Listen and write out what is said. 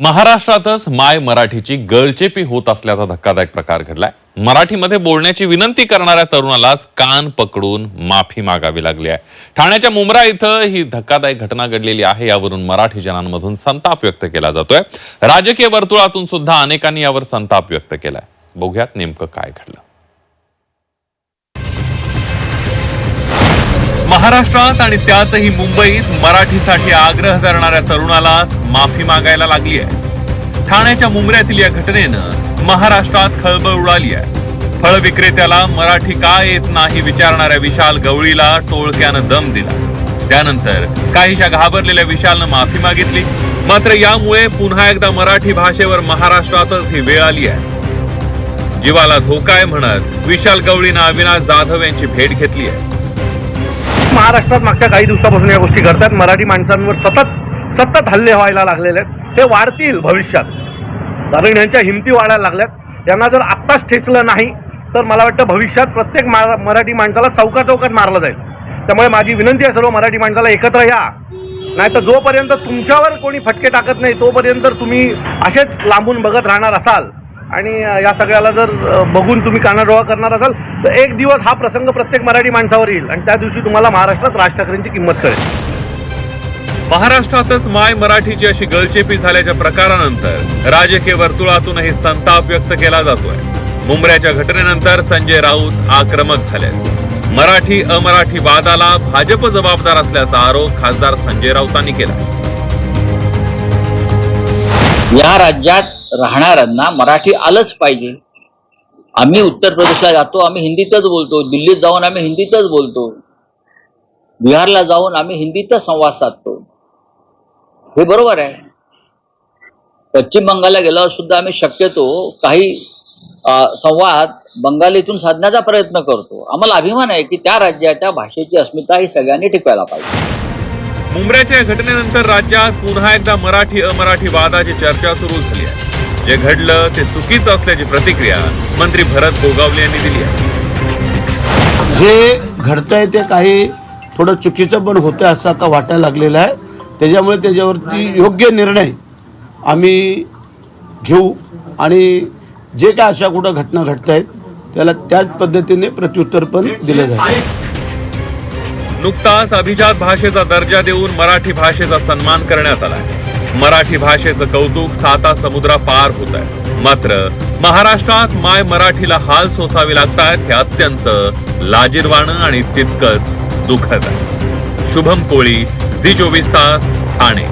महाराष्ट्रातच माय मराठीची गळचेपी होत असल्याचा धक्कादायक प्रकार घडलाय. मराठीमध्ये बोलण्याची विनंती करणाऱ्या तरुणालाच कान पकडून माफी मागावी लागली आहे. ठाण्याच्या मुंब्रा इथं ही धक्कादायक घटना घडलेली आहे यावरून मराठी जनांमधून संताप व्यक्त केला जातोय. राजकीय वर्तुळातून सुद्धा अनेकांनी यावर संताप व्यक्त केलाय. बघूयात नेमकं काय घडलं. महाराष्ट्रात आणि त्यातही मुंबईत मराठीसाठी आग्रह धरणाऱ्या तरुणालाच माफी मागायला लागली आहे. ठाण्याच्या मुंबऱ्यातील या घटनेनं महाराष्ट्रात खळबळ उडाली आहे. फळ विक्रेत्याला मराठी का येत नाही विचारणाऱ्या विशाल गवळीला टोळक्यानं दम दिला. त्यानंतर काहीशा घाबरलेल्या विशालनं माफी मागितली. मात्र यामुळे पुन्हा एकदा मराठी भाषेवर महाराष्ट्रातच ही वेळ आली आहे. जीवाला धोका आहे म्हणत विशाल गवळीनं अविनाश जाधव यांची भेट घेतली आहे. महाराष्ट्रात मागच्या काही दिवसापासून या गोष्टी घडतात. मराठी माणसांवर सतत सतत हल्ले व्हायला लागलेले आहेत. ते वाढतील भविष्यात. कारण यांच्या हिमती वाढायला लागल्यात. यांना जर आत्ताच ठेचलं नाही तर मला वाटतं भविष्यात प्रत्येक मा मराठी माणसाला चौका चौकात मारलं जाईल. त्यामुळे माझी विनंती आहे सर्व मराठी माणसाला एकत्र या. नाही तर जोपर्यंत तुमच्यावर कोणी फटके टाकत नाही तोपर्यंत तुम्ही असेच लांबून बघत राहणार असाल आणि या सगळ्याला जर बघून तुम्ही कानाडोळा करणार असाल तर एक दिवस हा प्रसंग प्रत्येक मराठी माणसावर येईल आणि त्या दिवशी तुम्हाला महाराष्ट्रात राज ठाकरेंची किंमत कळेल. महाराष्ट्रातच माय मराठीची अशी गळचेपी झाल्याच्या प्रकारानंतर राजकीय वर्तुळातूनही संताप व्यक्त केला जातोय. मुंबऱ्याच्या घटनेनंतर संजय राऊत आक्रमक झाले मराठी अमराठी वादाला भाजप जबाबदार असल्याचा आरोप खासदार संजय राऊतांनी केला. या राज्यात राहणाऱ्यांना मराठी आलंच पाहिजे. आम्ही उत्तर प्रदेशला जातो आम्ही हिंदीतच बोलतो. दिल्लीत जाऊन आम्ही हिंदीतच बोलतो. बिहारला जाऊन आम्ही हिंदीतच संवाद साधतो. हे बरोबर आहे. पश्चिम बंगालला गेल्यावर सुद्धा आम्ही शक्यतो काही संवाद बंगालीतून साधण्याचा प्रयत्न करतो. आम्हाला अभिमान आहे की त्या राज्याच्या भाषेची अस्मिता ही सगळ्यांनी टिकवायला पाहिजे. मुंबऱ्याच्या या घटनेनंतर राज्यात पुन्हा एकदा मराठी अमराठी वादाची चर्चा सुरू झाली आहे. जे घडलं ते चुकीचं असल्याची प्रतिक्रिया मंत्री भरत गोगावले यांनी दिली आहे. जे घडतंय ते काही थोडं चुकीचं पण होतं असं आता वाटायला लागलेलं आहे. त्याच्यामुळे त्याच्यावरती योग्य निर्णय आम्ही घेऊ आणि जे काय अशा कुठं घटना घडत आहेत त्याला त्याच पद्धतीने प्रत्युत्तर पण दिलं जाईल. नुकताच अभिजात भाषेचा दर्जा देऊन मराठी भाषेचा सन्मान करण्यात आला मराठी भाषेचं कौतुक साता समुद्रा पार होत आहे. मात्र महाराष्ट्रात माय मराठीला हाल सोसावे लागतात हे अत्यंत लाजीरवाणं आणि तितकंच दुःखद आहे. शुभम कोळी झी चोवीस तास ठाणे.